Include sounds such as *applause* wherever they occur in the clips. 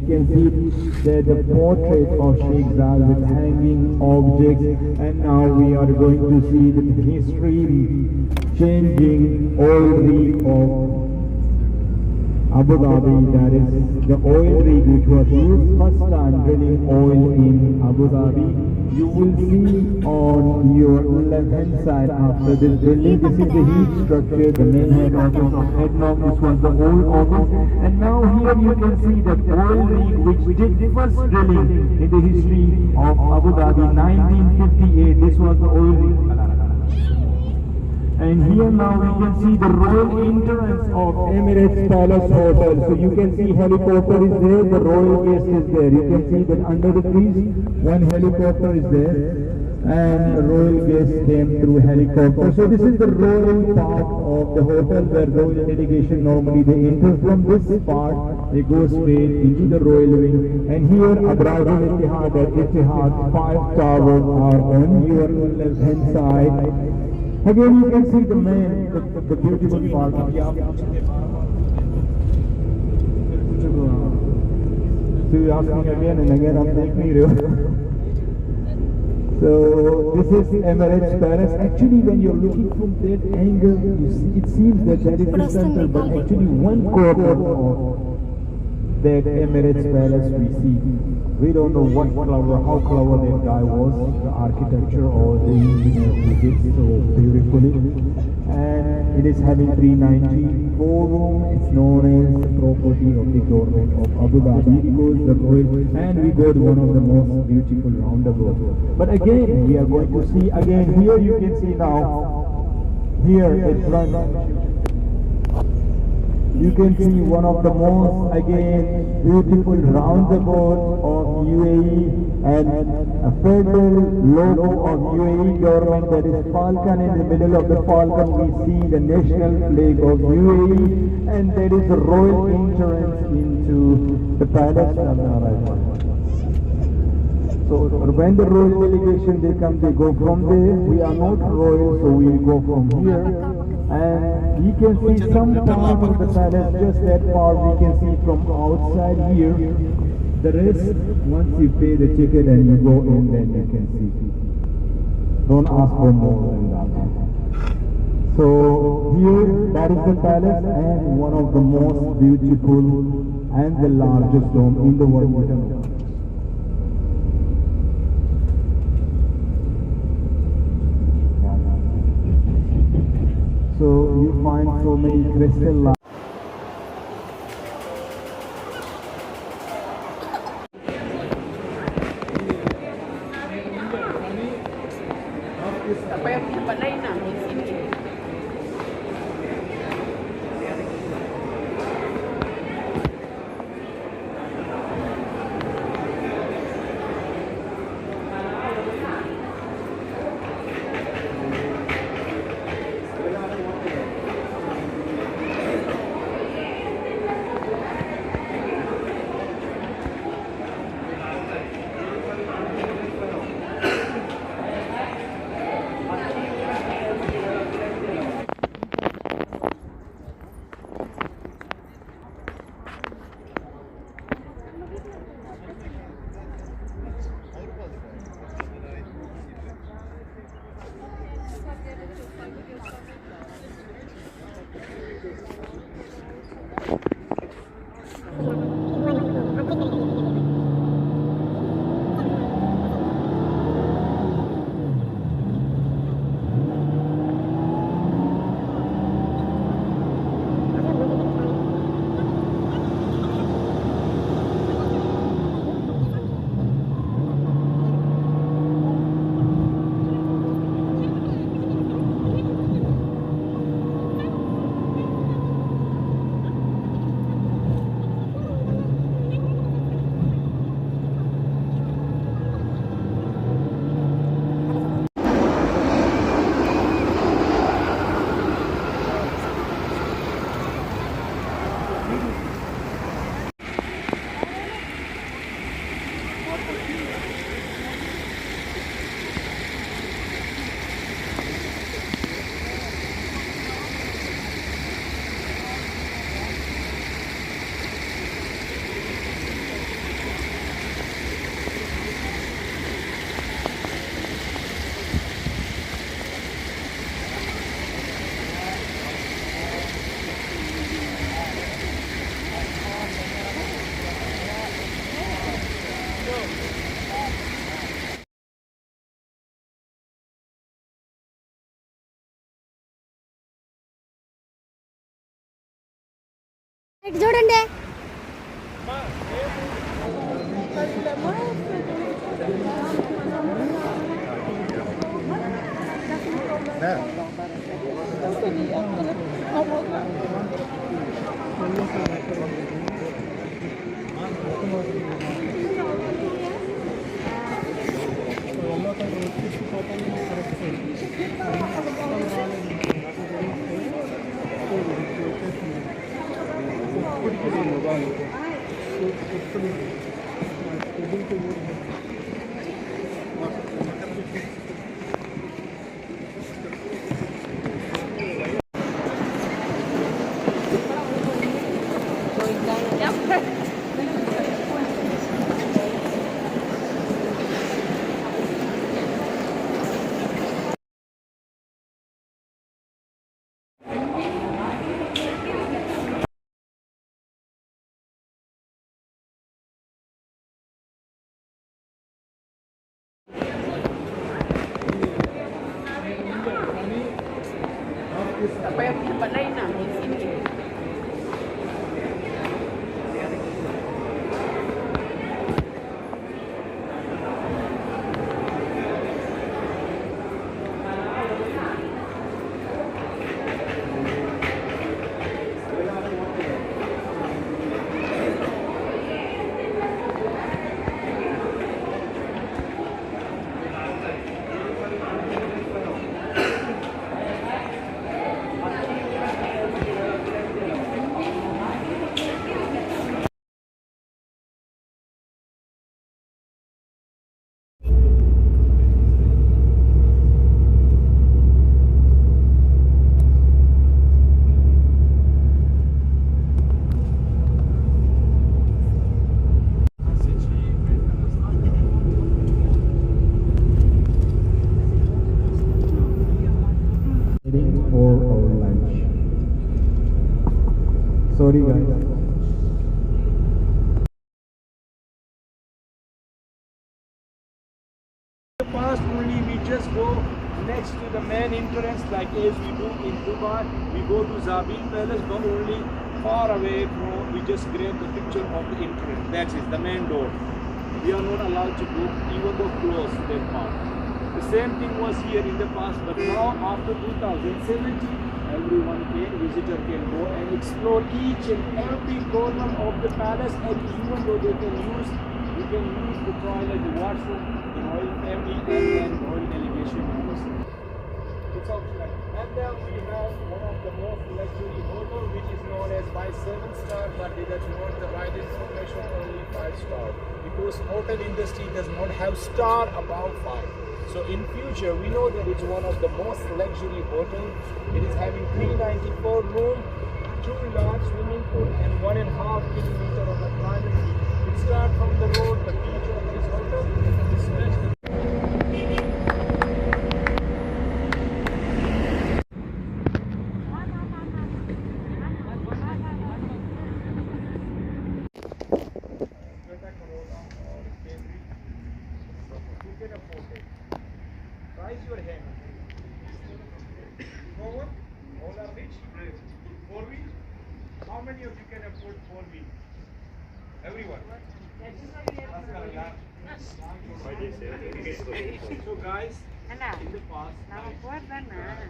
You can see that the portrait of Sheikh Zayed with hanging objects and now we are going to see the history changing oil of Abu Dhabi, that is the oil rig which was used first time drilling oil in Abu Dhabi. You will see on your left hand side after this drilling, this is the heat structure, the main head office of ADNOC, this was the old office. And now here you can see that oil rig which did first drilling in the history of Abu Dhabi, 1958, this was the oil rig. And here now we can see the royal entrance of Emirates Palace Hotel. So you can see helicopter is there, the royal guest is there. You can see that under the trees, one helicopter is there. And the royal guest came through helicopter. So this is the royal part of the hotel where royal delegation normally they enter from this part. They go straight into the royal wing. And here Abraham Etihad Etihad, five towers are on your left hand side. Again, you can see the man, the, the, the beautiful part. So you ask me again and again, I'm taking you. *laughs* So this is Emirates Palace. Actually, when you're looking from that angle, you see, it seems that that is the center, but actually one corner of that Emirates Palace we see. We don't know what clever, how clever that guy was, the architecture or the engineer who did so beautifully. And it is having 394 room. It's known as the property of the government of Abu Dhabi the royal and we got one of the most beautiful roundabouts. But again, we are going to see again here you can see now here in front you can see one of the most again beautiful roundabout of UAE and a federal logo of UAE government that is falcon in the middle of the falcon we see the national flag of UAE and there is a royal entrance into the palace of the so when the royal delegation they come, they go from there. We are not royal, so we go from here. And you can see some part of the palace, just that part we can see from outside here. The rest, once you pay the ticket and you go in, then you can see. Don't ask for more than that. So here, that is the palace and one of the most beautiful and the largest dome in the world. So you find so many crystal ఇటు చూడండి Thank you. pa yung balay namin. For our lunch. Sorry guys. the past only we just go next to the main entrance like as we do in Dubai we go to Zabil Palace but only far away from we just grab the picture of the entrance that is the main door we are not allowed to go even though close that part the same thing was here in the past but now after 2017 everyone can visitor can go and explore each and every corner of the palace and even though they can use you can use the toilet, the washroom, the royal family, and then royal delegation members. It's outside. And then we have one of the most luxury hotel, which is known as by seven star, but it does not the right information only five star because hotel industry does not have star above five. So in future, we know that it's one of the most luxury hotel. It is having 394 room, two large swimming pool, and one and a half kilometer of the beach. It starts from the road, the beach of this hotel, is stretched Toyota Corolla or Camry, you can afford it. Raise your hand. No one? All are rich? Four wheel? How many put. Everyone. so guys, in the past,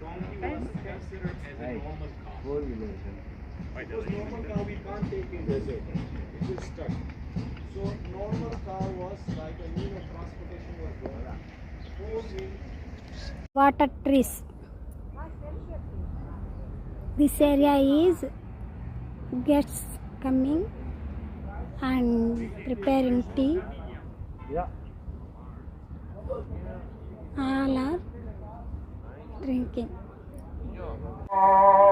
donkey was considered as a normal car. Four. Because normal car we can't take in desert. It is stuck. So normal car was like a mean of transportation was going Four. Water trees. This area is gets coming and preparing tea. Yeah. All are drinking. Oh.